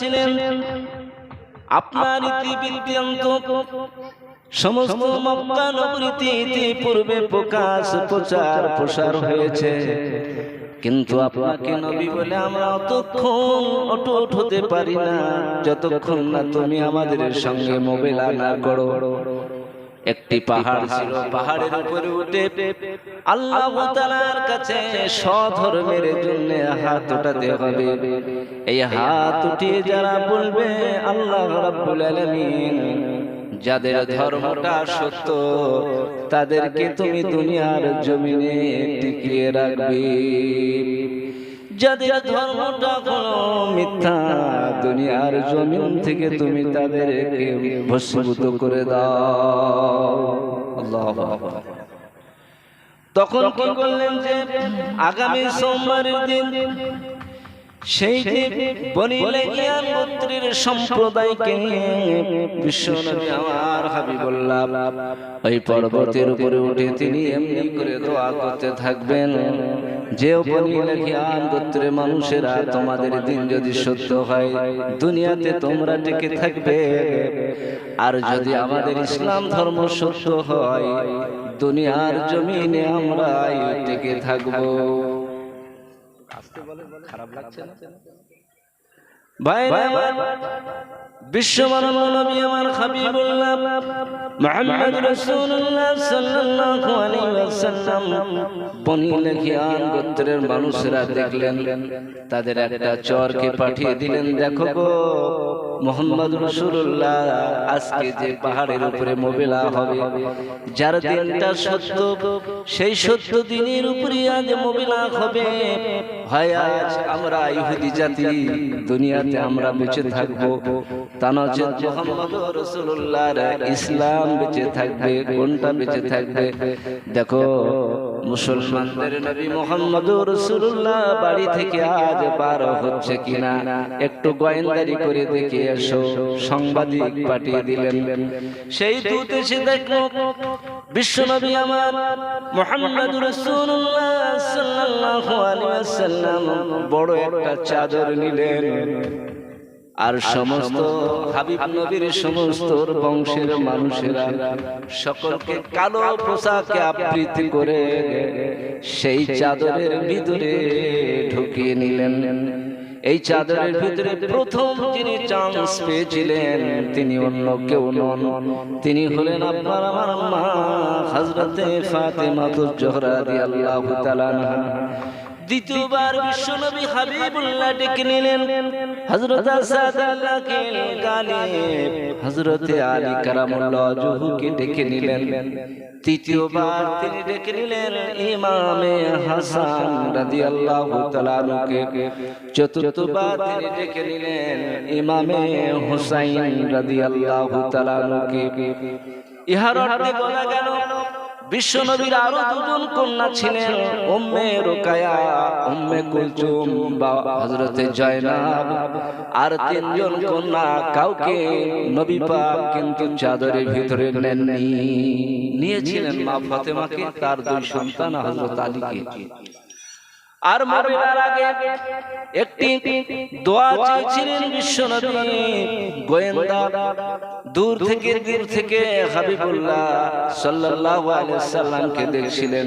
ছিলেন। আপনার ইতিবৃত্তান্ত সমস্ত মক্কা নগরীতে ইতিপূর্বে প্রকাশ, প্রচার, প্রসার হয়েছে। কিন্তু আপনাকে নবী বলে আমরা অতক্ষণ অটুট হতে পারি না। যতক্ষণ না তুমি আমাদের সঙ্গে মোবাইল আনা করো। একটি পাহাড় ছিল পাহাড়ের উপরে উঠে আল্লাহ তাআলার কাছে সধর্মের জন্য হাত উঠাতে হবে। এই হাত উঠিয়ে যারা বলবে আল্লাহ রাব্বুল আলামিন যাদের ধর্মটা সত্য তাদেরকে তুমি দুনিয়ার জমিনে টিকিয়ে রাখবে। যাদের ধর্মটা হলো মিথ্যা, দুনিয়ার জমিন থেকে তুমি তাদেরকে ভস্মীভূত করে দাও। আল্লাহ তখন কি করলেন যে, আগামী সোমবারের দিন সেই দিন বনি লেগিয়ান গোত্রের সম্প্রদায়কে বিশ্বনবী আমার হাবিবুল্লাহ ওই পর্বতের উপরে উঠে তিনি এমনি করে দোয়া করতে থাকবেন। যে বনি লেগিয়ান গোত্রের মানুষেরা তোমাদের দিন যদি সত্য হয়, দুনিয়াতে তোমরা টিকে থাকবে। আর যদি আমাদের ইসলাম ধর্ম সত্য হয়, দুনিয়ার জমিনে আমরা টিকে থাকব। খারাপ লাগছে না? ভাই বিশ্ব মানব নবী আমার হাবিবুল্লাহ মুহাম্মদ রাসূলুল্লাহ সাল্লাল্লাহু আলাইহি ওয়াসাল্লাম বনি লখিয়ান গোত্রের মানুষরা দেখলেন তাদের একটা চরকে পাঠিয়ে দিলেন দেখো গো মোহাম্মদ রসুল্লাহ আজকে যে পাহাড়ের উপরে মোবেলা হবে, যার দিনটা সত্য, সেই সত্য দিনের উপরে আজ মোবেলা হবে। হয় আজ আমরা ইহুদি জাতি, দুনিয়াতে আমরা বেঁচে থাকব। তা নচেত মোহাম্মদ রসুল্লাহর ইসলাম বেঁচে থাকবে, কোনটা বেঁচে থাকবে? দেখো মুসলমানদের নবী মোহাম্মদ রসুল্লাহ বাড়ি থেকে আজ বার হচ্ছে কিনা একটু গোয়েন্দারি করে দেখে এসো, সাংবাদিক পাঠিয়ে দিলেন। সেই দূত এসে দেখল বিশ্বনবী আমার মোহাম্মদ রসুল্লাহ সাল্লাল্লাহু আলাইহি ওয়াসাল্লাম বড় একটা চাদর নিলেন। আর সমস্ত হাবিব নবীর সমস্ত বংশের মানুষেরা সকলকে কালো পোশাকে আবৃত্তি করে সেই চাদরের ভিতরে ঢুকিয়ে নিলেন। এই চাদরের ভিতরে প্রথম যিনি চান্স পেয়েছিলেন তিনি অন্য কেউ নন। তিনি হলেন আপনার আমার মা হজরতে ফাতেমা জোহরা রাদিয়াল্লাহু তাআলা দ্বিতীয়বার বিশ্বনবী হাবিবুল্লাহ ডেকে নিলেন। হযরত আসাদ আল্লাহকে গালিব হযরত আলী কারামুল্লাহ জহুকে ডেকে নিলেন। তৃতীয়বার তিনি ডেকে নিলেন ইমামে হাসান রাদিয়াল্লাহু তাআলা আনহুকে। চতুর্থবার তিনি ডেকে নিলেন ইমামে হুসাইন রাদিয়াল্লাহু তাআলা আনহুকে। ইহার অর্থে বলা গেল বিশ্বনবীর আরও দুজন কন্যা ছিলেন, উম্মে রুকায়া, উম্মে কুলচুম বা হযরতে জয়নাব। আর তিনজন কন্যা কাউকে নবী পাক কিন্তু চাদরের ভিতরে নেননি। নিয়েছিলেন মা ফাতেমাকে, তার দুই সন্তান হযরত আলীকে। আর মরবার আগে একটি দোয়া চেয়েছিলেন বিশ্বনবী গোয়েন্দা দূর থেকে দূর থেকে হাবিবুল্লাহ সাল্লাল্লাহু আলাইহি সাল্লামকে দেখছিলেন।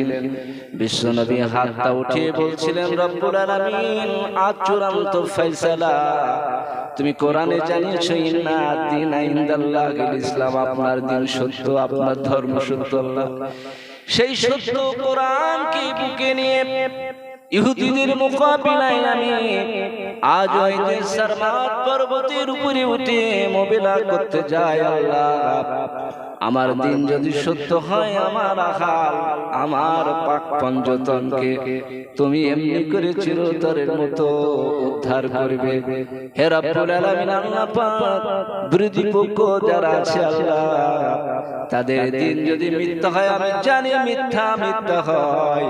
বিশ্বনবী হাতটা উঠিয়ে বলছিলেন, রব্বুল আলামিন, আজ চূড়ান্ত ফয়সালা। তুমি কোরআনে জানিয়েছো, ইন্না দিন ইনদাল্লাহ ইসলাম আপনার দিন সত্য, আপনার ধর্ম সত্য, আল্লাহ। সেই সত্য কোরআনকে বুকে নিয়ে ইহুদিদের মোকাবিলায় আমি আজ যে সরমাত পর্বতের উপরে উঠে মোবেলা করতে যাই আল্লাহ। আমার দিন যদি সত্য হয় আমার আহাল আমার পাক পঞ্জতনকে তুমি এমনি করে চিরতরের মতো উদ্ধার করবে। হে রব্বুল আলামিন আল্লাহ পাক বিরোধী পক্ষ যারা আছে আল্লাহ তাদের দিন যদি মিথ্যা হয় আমি জানি মিথ্যা মিথ্যা হয়।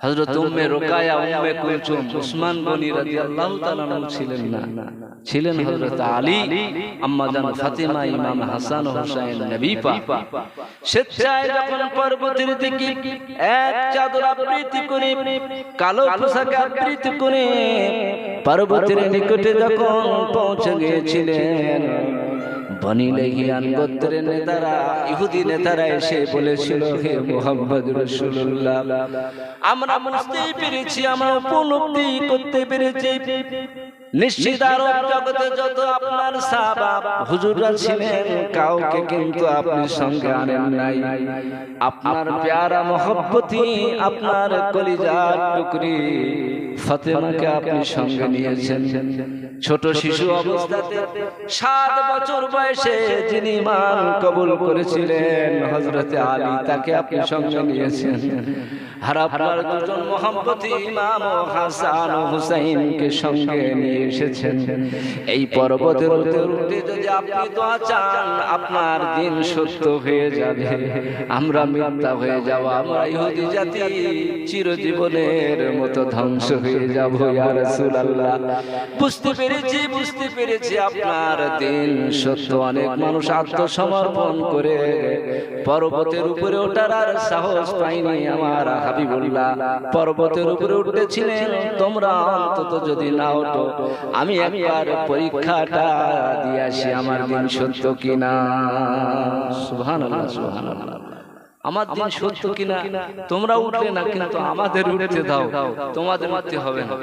হযরত উম্মে রুকায়া উম্মে কুলসুম উসমান গনি রাদিয়াল্লাহু তাআলা আনহু ছিলেন না। ছিলেন হযরত আলী আম্মা জান ফাতিমা ইমাম হাসান ও হুসাইন নবী পাক স্বেচ্ছায় যখন পর্বতের দিকে এক চাদর আবৃত্তি করে কালো পোশাক আবৃত্তি করে পর্বতের নিকটে যখন পৌঁছে গিয়েছিলেন গোত্রের নেতারা ইহুদি নেতারা এসে বলেছিল হে মোহাম্মদ রসুল্লাহ আমরা বুঝতেই পেরেছি আমরা উপলব্ধি করতে পেরেছি। নিশ্চিত আরব জগতে যত আপনার সাহাবা হুজুররা ছিলেন কাউকে কিন্তু আপনি সঙ্গে আনেন নাই। আপনার প্যারা মহব্বতি আপনার কলিজার টুকরি। ফাতেমাকে আপনি সঙ্গে নিয়েছেন। ছোট শিশু অবস্থাতে সাত বছর বয়সে যিনি ইমান কবুল করেছিলেন হজরতে আলী তাকে আপনি সঙ্গে নিয়েছেন। আর দুজন মোহাম্মতি ইমাম ও হাসান ও হুসাইনকে সঙ্গে নিয়ে এসেছেন। এই পর্বতের উঠে উঠে যদি আপনি দোয়া চান আপনার দিন সত্য হয়ে যাবে। আমরা মিথ্যা হয়ে যাব আমরা ইহুদি জাতি চিরজীবনের মতো ধ্বংস হয়ে যাব ইয়া রাসূলুল্লাহ। বুঝতে পেরেছি বুঝতে পেরেছি আপনার দিন। সত্য অনেক মানুষ আত্মসমর্পণ করে পর্বতের উপরে ওঠার আর সাহস পাইনি আমার হাবিবুল্লাহ। পর্বতের উপরে উঠেছিলেন তোমরা অন্তত যদি না ওঠো আমি একবার পরীক্ষাটা দিয়ে আসি আমার দিন সত্য কিনা। সুবহানাল্লাহ সুবহানাল্লাহ। আমার দিন সত্য কিনা? তোমরা উঠলে না কিন্তু আমাদের উঠতে দাও। তোমাদের উঠতে হবে না।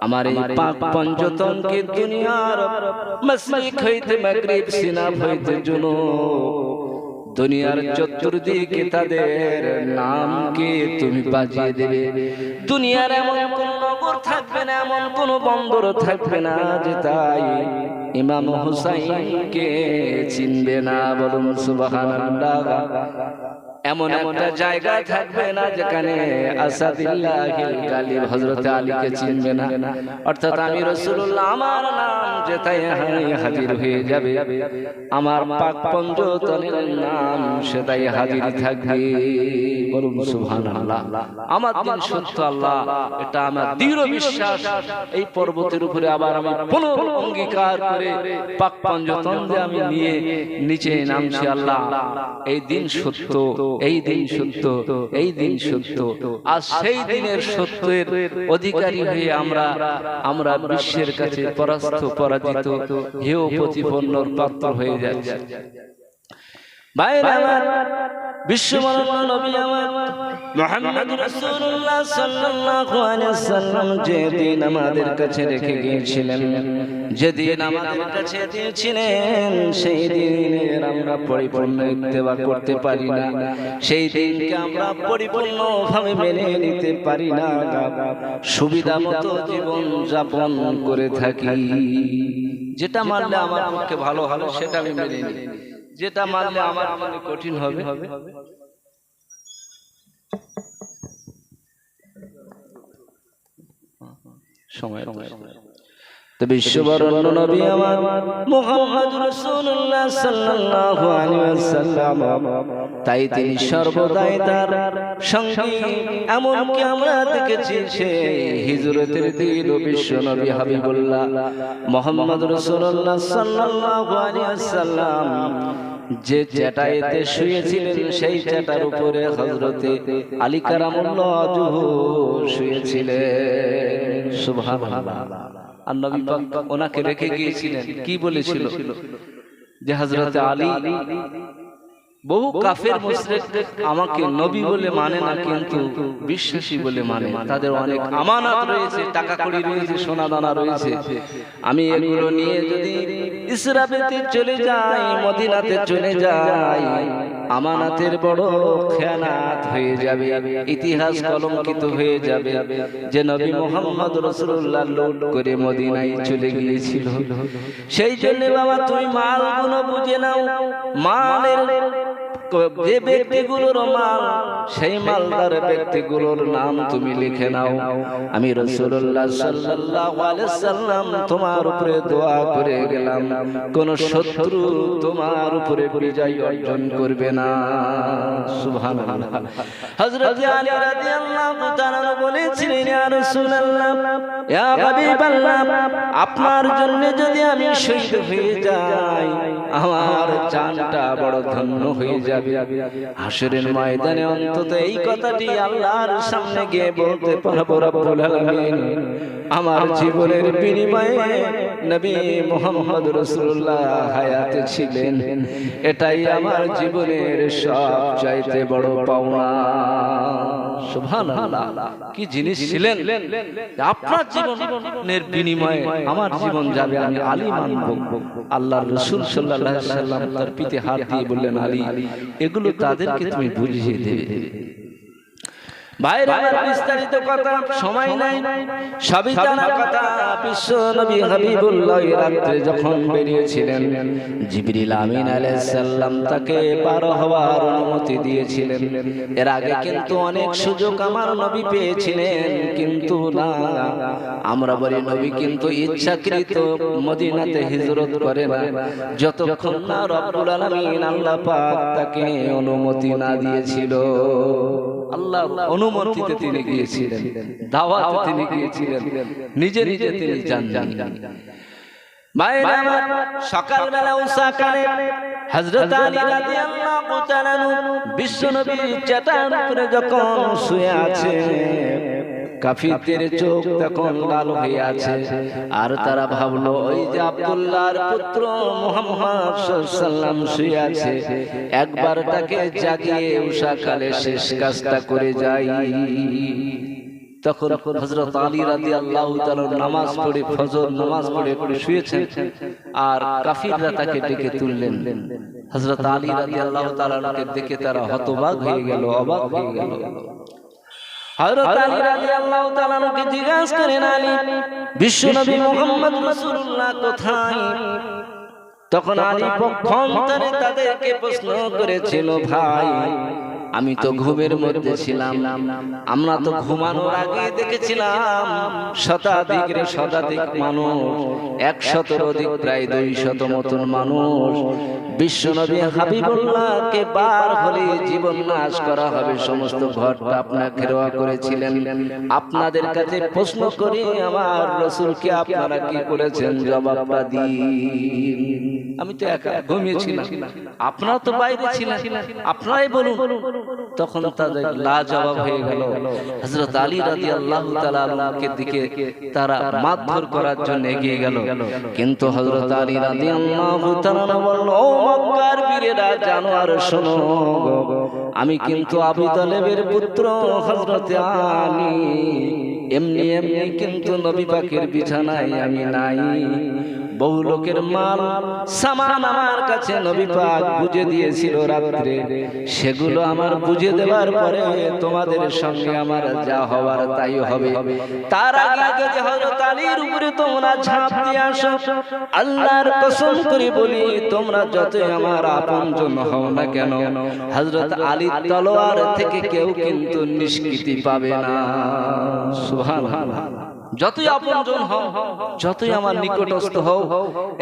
আমার এই পাক পঞ্চতনকে দুনিয়ার দুনিয়ার চতুর্দিকে তাদের নামকে তুমি বাজিয়ে দেবে। দুনিয়ার এমন কোন থাকবে না, এমন কোন বন্দর থাকবে না যে তাই ইমাম হুসাইনকে চিনবে না। বলুন সুবহানাল্লাহ। এমন একটা জায়গা থাকবে না যেখানে আসাদিল্লাহিল গালিব হযরত আলীকে চিনবে না। অর্থাৎ আমি রাসূলুল্লাহ আমার নাম যেতাই হাজির হয়ে যাবে। আমার পাক পঞ্চতনের নাম সেটাই হাজির থাকবে। বলুন সুবহানাল্লাহ। আমার দিন সত্য আল্লাহ। এটা আমার দৃঢ় বিশ্বাস। এই পর্বতের উপরে আবার আমি পুনঃ অঙ্গীকার করে পাক পঞ্চতন যে আমি নিয়ে নিচে নামছি আল্লাহ। এই দিন সত্য। এই দিন সত্য, এই দিন সত্য। আর সেই দিনের সত্যের অধিকারী হয়ে আমরা আমরা বিশ্বের কাছে পরাস্ত, পরাজিত হেয় প্রতিপন্নর পাত্র হয়ে যাচ্ছে। ভাইরা নবী আমার মুহাম্মদ রাসূলুল্লাহ সাল্লাল্লাহু যেদিন আমাদের কাছে রেখে গিয়েছিলেন, যেদিন আমাদের কাছে দিয়েছিলেন, সেই দিনের আমরা পরিপূর্ণ ইত্তেবা করতে পারি না। সেই দিনকে আমরা পরিপূর্ণভাবে মেনে নিতে পারি না। সুবিধা মতো জীবন যাপন করে থাকি। যেটা মানলে আমার পক্ষে ভালো হবে সেটা আমি মেনে নিই। যেটা মানলে আমার জন্য কঠিন হবে। সময় তাই তিনি সর্বদাই তার আমরা দেখেছি সে হিজরতের দিন বিশ্ব নবী হাবিবুল্লাহ যে চ্যাটাইতে শুয়েছিলেন, সেই চ্যাটার উপরে হজরতে শুয়েছিলেন। আর নবী পাক ওনাকে রেখে গিয়েছিলেন। কি বলেছিল? যে আলী বহু কাফের মুশরিক আমাকে নবী বলে মানে না কিন্তু বিশ্বাসী বলে মানে। তাদের অনেক আমানত রয়েছে টাকা কড়ি রয়েছে সোনা দানা রয়েছে। আমি এগুলো নিয়ে যদি ইসরাফেতে চলে যাই মদিনাতে চলে যাই। আমানাতের বড় খেয়ানাত হয়ে যাবে ইতিহাস কলঙ্কিত হয়ে যাবে যে নবী মোহাম্মদ রসুল্লাহ লোড করে মদিনায় চলে গিয়েছিল। সেই জন্য বাবা তুমি মালগুলো বুঝে নাও মালের যে ব্যক্তিগুলোর মাল, সেই মালদার ব্যক্তিগুলোর নাম তুমি লিখে নাও। আমি রসুল্লাহ সাল্লাম তোমার উপরে দোয়া করে গেলাম। কোন শত্রু তোমার উপরে বিজয় অর্জন করবে না। হাবিবাল্লাহ, আপনার জন্য যদি আমি শহীদ হয়ে যাই, আমার চানটা বড় ধন্য হয়ে যাবে হাসরের ময়দানে অন্তত এই কথাটি আল্লাহর সামনে গিয়ে বলতে পারব রব্বুল আলামিন। আমার জীবনের বিনিময়ে নবী মোহাম্মদ রাসূলুল্লাহ হায়াতে ছিলেন। এটাই আমার জীবনের সব চাইতে বড় পাওনা। কি জিনিস ছিলেন? আপনার জীবনের বিনিময়ে আমার জীবন যাবে, আমি আলী মানব আল্লাহর রাসূল আলাইহি সাল্লাম তার পিঠে হাত দিয়ে বললেন, আলী এগুলো তাদেরকে তুমি বুঝিয়ে দেবে। আমার বিস্তারিত কথা সময় নাই। সবই জানা কথা। বিশ্ব নবী হাবিবুল্লাহ রাত্রে যখন বেরিয়েছিলেন জিবরিল আমিন আলাইহিস সালাম তাকে পার হওয়ার অনুমতি দিয়েছিলেন। এর আগে কিন্তু অনেক সুযোগ আমার নবী পেয়েছিলেন কিন্তু না। আমরা বলি নবী কিন্তু ইচ্ছাকৃত মদিনাতে হিজরত করে না। যতক্ষণ না রব্বুল আলামিন আল্লাহ পাক তাকে অনুমতি না দিয়েছিল। আল্লাহ অনুমতিতে তিনি গিয়েছিলেন। দাওয়াতে তিনি গিয়েছিলেন। নিজে নিজে তিনি যান আমার সকালবেলা আলী রাদিয়াল্লাহু তাআলা বিশ্ব নবীর চাটার উপরে যখন শুয়ে আছে কাফিরদের চোখ তখন লাল হয়ে আছে। আর তারা ভাবলো ওই যে আব্দুল্লাহর পুত্র মুহাম্মদ সাল্লাম শুয়ে আছে। একবার তাকে জাগিয়ে উষাকালে শেষ কাজটা করে যাই তখন হযরত আলী রাদিয়াল্লাহু তাআলা নামাজ পড়ে ফজর নামাজ পড়ে পড়ে শুয়েছেন। আর কাফিররা তাকে ডেকে তুললেন। হযরত আলী রাদিয়াল্লাহু তাআলাকে দেখে তারা হতবাক হয়ে গেল অবাক হয়ে গেল। হযরত আলী রাদিয়াল্লাহু তাআলাকে জিজ্ঞাসা করেন আলী বিশ্বনবী মুহাম্মদ রাসূলুল্লাহ কোথায়? তখন আলী পক্ষান্তরে তাদেরকে প্রশ্ন করেছিল ভাই আমি তো ঘুমের মধ্যে ছিলাম। আমরা তো ঘুমানোর আগে দেখেছিলাম শতাধিক রে শতাধিক মানুষ একশতের অধিক প্রায় দুই শত মতন মানুষ। বিশ্বনবী হাবিবুল্লাহকে বার হলে জীবন নাশ করা হবে সমস্ত ঘরটা আপনাকে রোয়া করেছিলেন। আপনাদের কাছে প্রশ্ন করি আমার রসুলকে আপনারা কি করেছেন? জবাবটা দিন। আমি তো একা ঘুমিয়েছিলাম। আপনারা তো বাইরে ছিলেন। আপনারাই বলুন। তখন তাদের লা জবাব হয়ে গেল। হযরত আলী রাদিয়াল্লাহু তাআলা আনহুকে দিকে তারা মারধর করার জন্য এগিয়ে গেল। কিন্তু হযরত আলী রাদিয়াল্লাহু তাআলা বলল ও মক্কার বীরেরা জানো আর শোনো আমি কিন্তু আবু তালেবের পুত্র হযরত আলী। এমনি এমনি কিন্তু নবী পাকের বিছানায় আমি নাই। বহু লোকের মাল, সামান আমার কাছে নবী পাক বুঝে দিয়েছিল রাত্রে। সেগুলো আমার বুঝে দেওয়ার পরে তোমাদের সঙ্গে আমার যা হওয়ার তাই হবে। তার আগে যদি হযরত আলীর উপরে তোমরা ঝাঁপ দিয়ে আসো, আল্লাহর কসম করে বলি, তোমরা যতই আমার আপনজন হও না কেন, হযরত আলী তলোয়ার থেকে কেউ কিন্তু নিষ্কৃতি পাবে না। সুবহানাল্লাহ যতই আপনজন হও যতই আমার নিকটস্থ হও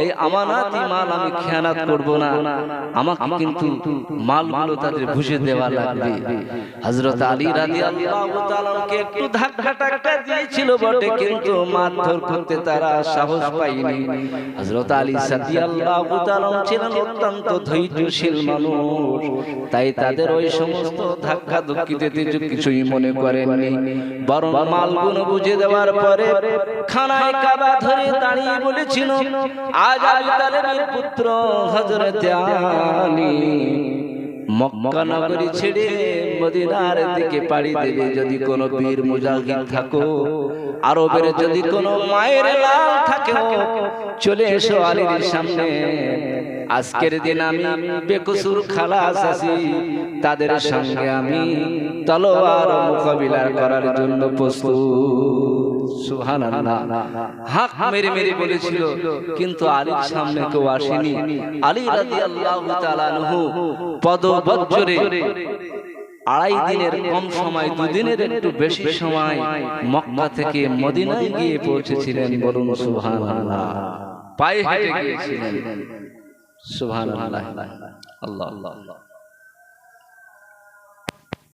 এই আমানাতি মাল আমি খেয়ানাত করব না। আমাকে কিন্তু মালগুলো তাদের বুঝে দেওয়া লাগবে। হযরত আলী রাদিয়াল্লাহু তাআলাকে একটু ধাক্কা টাক্কা দিয়েছিল বটে কিন্তু মারধর করতে তারা সাহস পায়নি। হযরত আলী রাদিয়াল্লাহু তাআলা ছিলেন অত্যন্ত ধৈর্যশীল মানুষ। তাই তাদের ওই সমস্ত ধাক্কা ধুক্কি দিতে কিছুই মনে করেননি। বরং মালগুলো বুঝে দেওয়ার পরে খানায় কাবা ধরে দাঁড়িয়ে বলেছিল, আজ আবু তালেবের পুত্র হযরত আলী। ছেড়ে মদিনার দিকে পাড়ি দেবে যদি কোনো বীর মুজাহিদ থাকো। আরবের যদি কোনো মায়ের লাল থাকে চলে এসো আলীর সামনে। আজকের দিন আমি বেকসুর খালাস আছি। তাদের সঙ্গে আমি তলোয়ার মোকাবিলা করার জন্য প্রস্তুত। সুবহানাল্লাহ। হাক মেরে মেরে বলেছিল কিন্তু আলীর সামনে কেউ আসেনি। আলী রাদিয়াল্লাহু তাআলা আনহু পদবজ্জরে আড়াই দিনের কম সময় দুদিনের একটু বেশি সময় মক্কা থেকে মদিনায় গিয়ে পৌঁছেছিলেন বলুন সুবহানাল্লাহ। পায়ে হেঁটে গিয়েছিলেন। সুবহানাল্লাহ আল্লাহ আল্লাহ